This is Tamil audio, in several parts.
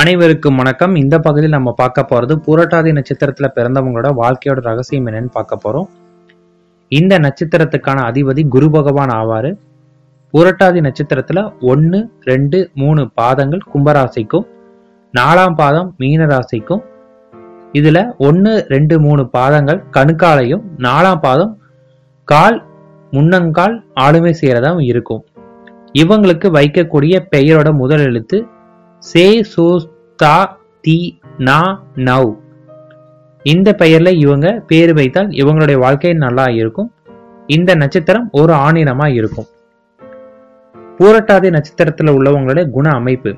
அனைவருக்கும் வணக்கம். இந்த பகுதியில் நம்ம பார்க்க போறது பூரட்டாதி நட்சத்திரத்துல பிறந்தவங்களோட வாழ்க்கையோட ரகசியம் என்னன்னு பார்க்க போறோம். இந்த நட்சத்திரத்துக்கான அதிபதி குரு பகவான் ஆவாரு. பூரட்டாதி நட்சத்திரத்துல ஒன்று ரெண்டு மூணு பாதங்கள் கும்பராசிக்கும். நாலாம் பாதம் மீன ராசிக்கும் இதுல ஒன்று ரெண்டு மூணு பாதங்கள் கணுக்காலையும் நாலாம் பாதம் கால் முன்னங்கால் ஆளுமை செய்யறதாவும் இருக்கும். இவங்களுக்கு வைக்கக்கூடிய பெயரோட முதல் எழுத்து சே சோ தா தி நா நவ். இந்த பெயர்ல இவங்க பேர் வைத்தால் இவங்களுடைய வாழ்க்கை நல்லா இருக்கும். இந்த நட்சத்திரம் ஒரு ஆணினமா இருக்கும். பூரட்டாதி நட்சத்திரத்துல உள்ளவங்களுடைய குண அமைப்பு.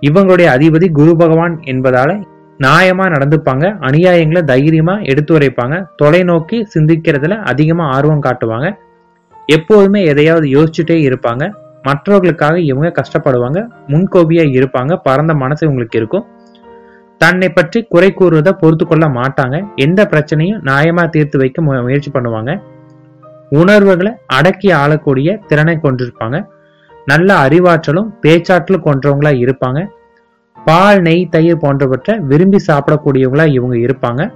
இவங்களுடைய அதிபதி குரு பகவான் என்பதால நியாயமா நடந்துப்பாங்க அநியாயங்களை தைரியமா எடுத்து உரைப்பாங்க தொலைநோக்கி சிந்திக்கிறதுல அதிகமா ஆர்வம் காட்டுவாங்க. எப்போதுமே எதையாவது யோசிச்சுட்டே இருப்பாங்க. மற்றவர்களுக்காக இவங்க கஷ்டப்படுவாங்க முன்கோபியா இருப்பாங்க பரந்த மனசு இவங்களுக்கு இருக்கும். தன்னை பற்றி குறை கூறுவதை பொறுத்து கொள்ள மாட்டாங்க. எந்த பிரச்சனையும் நியாயமா தீர்த்து வைக்க மு- முயற்சி பண்ணுவாங்க. உணர்வுகளை அடக்கி ஆளக்கூடிய திறனை கொண்டிருப்பாங்க. நல்ல அறிவாற்றலும் பேச்சாற்றலும் கொண்டவங்களா இருப்பாங்க. பால் நெய் தயிர் போன்றவற்றை விரும்பி சாப்பிடக்கூடியவங்களா இவங்க இருப்பாங்க.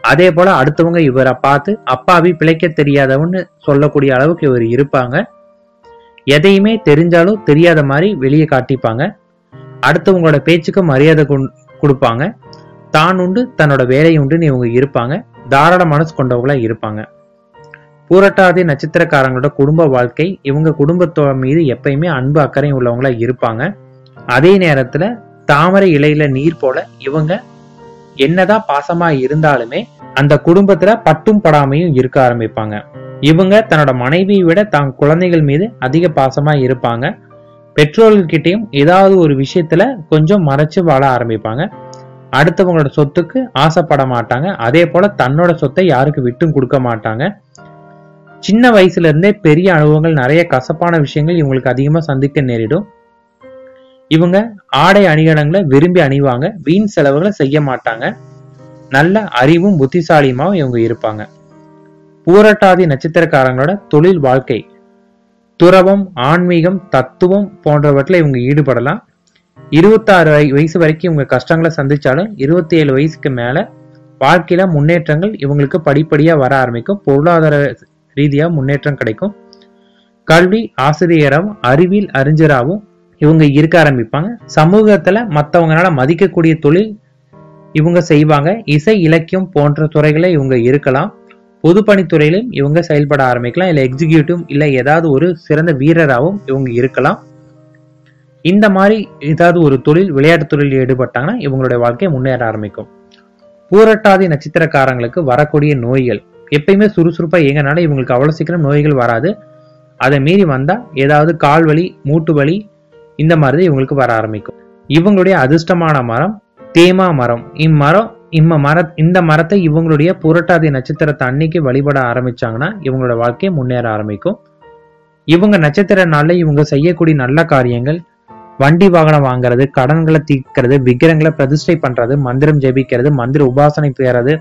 அதே போல அடுத்தவங்க இவரை பார்த்து அப்பாவி பிழைக்க தெரியாதவன்னு சொல்லக்கூடிய அளவுக்கு இவர் இருப்பாங்க. எதையுமே தெரிஞ்சாலும் தெரியாத மாதிரி வெளியே காட்டிப்பாங்க. அடுத்தவங்களோட பேச்சுக்கு மரியாதை கொடுப்பாங்க. தான் உண்டு தன்னோட வேலை உண்டுன்னு இவங்க இருப்பாங்க. தாராள மனசு கொண்டவங்களா இருப்பாங்க. பூரட்டாதி நட்சத்திரக்காரங்களோட குடும்ப வாழ்க்கை இவங்க குடும்பத்தோட மீது எப்பயுமே அன்பு அக்கறை உள்ளவங்களா இருப்பாங்க. அதே நேரத்துல தாமரை இலையில நீர் போல இவங்க என்னதான் பாசமா இருந்தாலுமே அந்த குடும்பத்துல பட்டும் படாமையும் இருக்க ஆரம்பிப்பாங்க. இவங்க தன்னோட மனைவியை விட தான் குழந்தைகள் மீது அதிக பாசமா இருப்பாங்க. பெற்றோர்கள்கிட்டயும் ஏதாவது ஒரு விஷயத்துல கொஞ்சம் மறைச்சு வாழ ஆரம்பிப்பாங்க. அடுத்தவங்களோட சொத்துக்கு ஆசைப்பட மாட்டாங்க. அதே போல தன்னோட சொத்தை யாருக்கு விட்டும் கொடுக்க மாட்டாங்க. சின்ன வயசுல இருந்தே பெரிய அனுபவங்கள் நிறைய கசப்பான விஷயங்கள் இவங்களுக்கு அதிகமா சந்திக்க நேரிடும். இவங்க ஆடை அணிகலங்களை விரும்பி அணிவாங்க. வீண் செலவுகளை செய்ய மாட்டாங்க. நல்ல அறிவும் புத்திசாலியுமாவும் இவங்க இருப்பாங்க. பூரட்டாதி நட்சத்திரக்காரங்களோட தொழில் வாழ்க்கை. துறவம் ஆன்மீகம் தத்துவம் போன்றவற்றில் இவங்க ஈடுபடலாம். இருபத்தாறு வயசு வரைக்கும் இவங்க கஷ்டங்களை சந்திச்சாலும் இருபத்தி ஏழு வயசுக்கு மேல வாழ்க்கையில முன்னேற்றங்கள் இவங்களுக்கு படிப்படியா வர ஆரம்பிக்கும். பொருளாதார ரீதியா முன்னேற்றம் கிடைக்கும். கல்வி ஆசிரியராகவும் அறிவியல் அறிஞராகவும் இவங்க இருக்க ஆரம்பிப்பாங்க. சமூகத்துல மத்தவங்களால மதிக்கக்கூடிய தொழில் இவங்க செய்வாங்க. இசை இலக்கியம் போன்ற துறைகளை இவங்க இருக்கலாம். பொதுப்பணித்துறையிலும் இவங்க செயல்பட ஆரம்பிக்கலாம் இல்லை எக்ஸிக்யூட்டிவ் இல்லை ஏதாவது ஒரு சிறந்த வீரராகவும் இவங்க இருக்கலாம். இந்த மாதிரி ஏதாவது ஒரு தொழில் விளையாட்டு தொழிலில் ஈடுபட்டாங்கன்னா இவங்களுடைய வாழ்க்கை முன்னேற ஆரம்பிக்கும். பூரட்டாதி நட்சத்திரக்காரங்களுக்கு வரக்கூடிய நோய்கள். எப்பயுமே சுறுசுறுப்பாக இயங்கனால இவங்களுக்கு அவ்வளோ சீக்கிரம் நோய்கள் வராது. அதை மீறி வந்தால் ஏதாவது கால் வலி மூட்டு வலி இந்த மாதிரி தான் இவங்களுக்கு வர ஆரம்பிக்கும். இவங்களுடைய அதிர்ஷ்டமான மரம் தேமா மரம். இம்மரம் இம்ம மர இந்த மரத்தை இவங்களுடைய புரட்டாதி நட்சத்திரத்தை அன்னைக்கு வழிபட ஆரம்பிச்சாங்கன்னா இவங்களோட வாழ்க்கை முன்னேற ஆரம்பிக்கும். இவங்க நட்சத்திர நாளில் இவங்க செய்யக்கூடிய நல்ல காரியங்கள் வண்டி வாகனம் வாங்குறது கடன்களை தீர்க்கிறது விக்கிரங்களை பிரதிஷ்டை பண்றது மந்திரம் ஜெபிக்கிறது மந்திர உபாசனை பெறது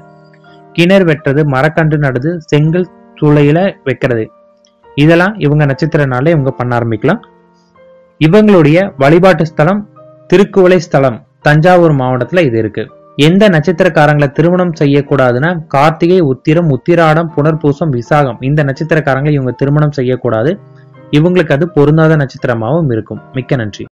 கிணறு வெட்டுறது மரக்கன்று நடுது செங்கல் சூளையில வைக்கிறது. இதெல்லாம் இவங்க நட்சத்திர நாள்ல இவங்க பண்ண ஆரம்பிக்கலாம். இவங்களுடைய வழிபாட்டு ஸ்தலம் திருக்குவளை ஸ்தலம் தஞ்சாவூர் மாவட்டத்துல இது இருக்கு. எந்த நட்சத்திரக்காரங்களை திருமணம் செய்யக்கூடாதுன்னா கார்த்திகை உத்திரம் உத்திராடம் புனர்பூசம் விசாகம் இந்த நட்சத்திரக்காரங்களை இவங்க திருமணம் செய்யக்கூடாது. இவங்களுக்கு அது பொருந்தாத நட்சத்திரமாகவும் இருக்கும். மிக்க நன்றி.